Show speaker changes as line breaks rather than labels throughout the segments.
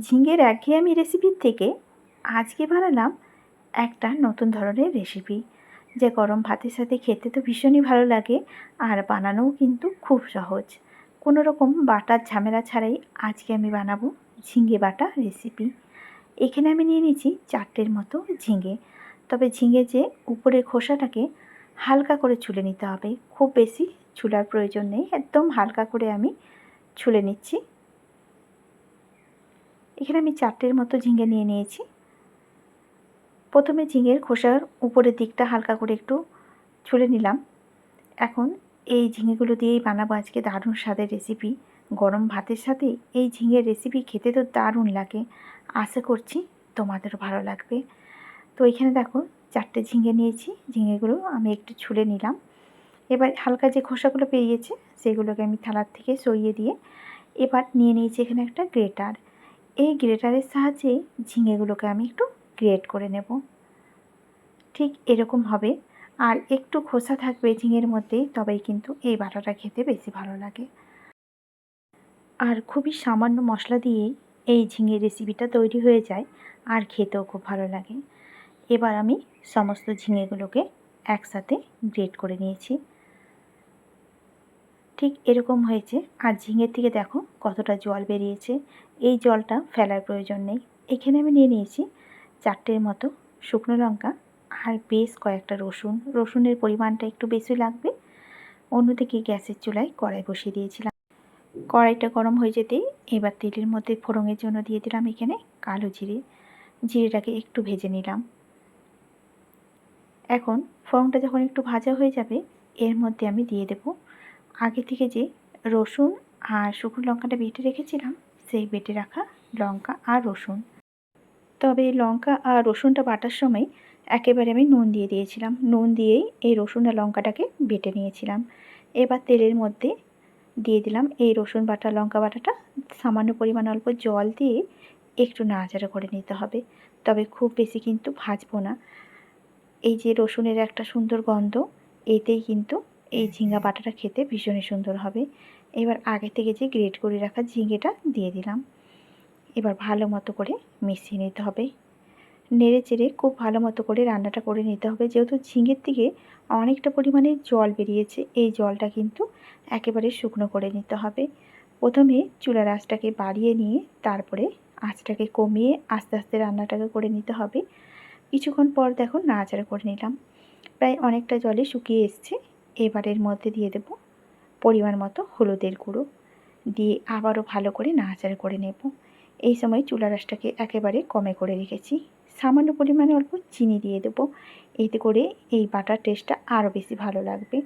ঝিঙের একঘেয়েমি রেসিপির থেকে আজকে বানালাম একটা নতুন ধরনের রেসিপি যে গরম ভাতের সাথে খেতে তো ভীষণই ভালো লাগে, আর বানানোও কিন্তু খুব সহজ। কোনো রকম বাটার ঝামেলা ছাড়াই আজকে আমি বানাবো ঝিঙে বাটা রেসিপি এখানে আমি নিয়ে নিয়েছি চারটের মতো ঝিঙে। তবে ঝিঙে যে উপরের খোসাটাকে হালকা করে ছুলে নিতে হবে। খুব বেশি ছুলার প্রয়োজন নেই, একদম হালকা করে আমি ছুলে নিচ্ছি। এখানে আমি চারটের মতো ঝিঙে নিয়ে নিয়েছি। প্রথমে ঝিঙের খোসার উপরের দিকটা হালকা করে একটু ছুলে নিলাম। এখন এই ঝিঙেগুলো দিয়েই বানাবো আজকে দারুণ স্বাদের রেসিপি গরম ভাতের সাথে এই ঝিঙের রেসিপি খেতে তো দারুণ লাগে। আশা করছি তোমাদেরও ভালো লাগবে। তো এখানে দেখো চারটে ঝিঙে নিয়েছি। ঝিঙেগুলো আমি একটু ছুলে নিলাম। এবার হালকা যে খোসাগুলো পেরিয়েছে সেগুলোকে আমি থালার থেকে সরিয়ে দিয়ে এবার নিয়ে নিয়েছি এখানে একটা গ্রেটার। এই গ্রেটারের সাহায্যে ঝিঙেগুলোকে আমি একটু গ্রেট করে নেব। ঠিক এরকম হবে। আর একটু খোসা থাকবে ঝিঙের মধ্যে, তবেই কিন্তু এই বাটাটা খেতে বেশি ভালো লাগে। আর খুবই সামান্য মশলা দিয়েই এই ঝিঙের রেসিপিটা তৈরি হয়ে যায়, আর খেতেও খুব ভালো লাগে। এবার আমি সমস্ত ঝিঙেগুলোকে একসাথে গ্রেট করে নিয়েছি। ঠিক এরকম হয়েছে। আর ঝিঙের থেকে দেখো কতটা জল বেরিয়েছে। এই জলটা ফেলার প্রয়োজন নেই। এখানে আমি নিয়ে নিয়েছি চারটের মতো শুকনো লঙ্কা আর বেশ কয়েকটা রসুন। রসুনের পরিমাণটা একটু বেশি লাগবে। অন্যদিকে গ্যাসের চুলায় কড়াই বসিয়ে দিয়েছিলাম। কড়াইটা গরম হয়ে যেতেই এবার তেলের মধ্যে ফোড়নের জন্য দিয়ে দিলাম এখানে কালো জিরে। জিরেটাকে একটু ভেজে নিলাম। এখন ফোড়নটা যখন একটু ভাজা হয়ে যাবে, এর মধ্যে আমি দিয়ে দেব আগে থেকে যে রসুন আর শুকনো লঙ্কাটা বেটে রেখেছিলাম, সেই বেটে রাখা লঙ্কা আর রসুন। তবে লঙ্কা আর রসুনটা বাটার সময় একেবারে আমি নুন দিয়ে দিয়েছিলাম। নুন দিয়েই এই রসুন আর লঙ্কাটাকে বেটে নিয়েছিলাম। এবার তেলের মধ্যে দিয়ে দিলাম এই রসুন বাটা, লঙ্কা বাটাটা। সামান্য পরিমাণ অল্প জল দিয়ে একটু নাড়াচাড়া করে নিতে হবে। তবে খুব বেশি কিন্তু ভাজবো না। এই যে রসুনের একটা সুন্দর গন্ধ, এতেই কিন্তু এই ঝিঙ্গা বাটাটা খেতে ভীষণই সুন্দর হবে। এবার আগে থেকে যে গ্রেট করে রাখা ঝিঙেটা দিয়ে দিলাম। এবার ভালো মতো করে মিশিয়ে নিতে হবে। নেড়ে চেড়ে খুব ভালো মতো করে রান্নাটা করে নিতে হবে। যেহেতু ঝিঙের থেকে অনেকটা পরিমাণে জল বেরিয়েছে, এই জলটা কিন্তু একেবারে শুকনো করে নিতে হবে। প্রথমে চুলার আঁচটাকে বাড়িয়ে নিয়ে তারপরে আঁচটাকে কমিয়ে আস্তে আস্তে রান্নাটাকে করে নিতে হবে। কিছুক্ষণ পর দেখো নাড়াচাড়া করে নিলাম। প্রায় অনেকটা জলে শুকিয়ে এসছে। এবারের মধ্যে দিয়ে দেব পরিমাণ মতো হলুদের গুঁড়ো। দিয়ে আবারও ভালো করে নাড়াচাড়া করে নেব। এই সময় চুলা রাসটাকে একেবারে কমে করে রেখেছি। সামান্য পরিমাণে অল্প চিনি দিয়ে দেব। এতে করে এই বাটার টেস্টটা আরও বেশি ভালো লাগবে।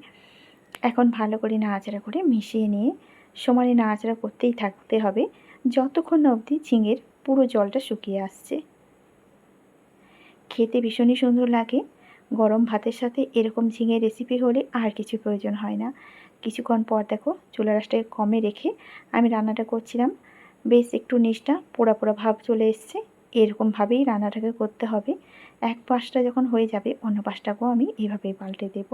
এখন ভালো করে নাড়াচাড়া করে মিশিয়ে নিয়ে সমানে নাড়াচাড়া করতেই থাকতে হবে। যতক্ষণ অবধি ঝিঙের পুরো জলটা শুকিয়ে আসছে। খেতে ভীষণই সুন্দর লাগে। গরম ভাতের সাথে এরকম ঝিঙের রেসিপি হলে আর কিছু প্রয়োজন হয় না। কিছুক্ষণ পর দেখো চুলা রাসটাকে কমে রেখে আমি রান্নাটা করছিলাম। বেশ একটু নিচটা পোড়া পোড়া ভাব চলে এসছে। এরকমভাবেই রান্নাটাকে করতে হবে। এক পাশটা যখন হয়ে যাবে, অন্য পাশটাকেও আমি এভাবেই পাল্টে দেব।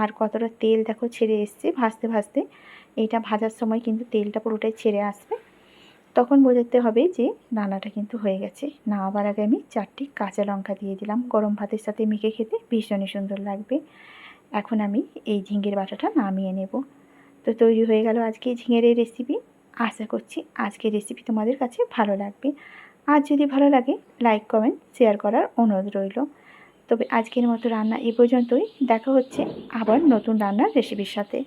আর কতটা তেল দেখো ছেড়ে এসছে ভাজতে ভাজতে। এটা ভাজার সময় কিন্তু তেলটা পুরোটাই ছেড়ে আসবে। তখন বোঝাতে হবে যে রান্নাটা কিন্তু হয়ে গেছে। না নামাবার আগে আমি চারটি কাঁচা লঙ্কা দিয়ে দিলাম। গরম ভাতের সাথে মেখে খেতে ভীষণই সুন্দর লাগবে। এখন আমি এই ঝিঙের বাটাটা নামিয়ে নেব। তো তৈরি হয়ে গেল আজকে ঝিঙের এই রেসিপি আশা করছি আজকের রেসিপি তোমাদের কাছে ভালো লাগবে। আর যদি ভালো লাগে লাইক কমেন্ট শেয়ার করার অনুরোধ রইল। তবে আজকের মতো রান্না এ পর্যন্তই। দেখা হচ্ছে আবার নতুন রান্নার রেসিপির সাথে।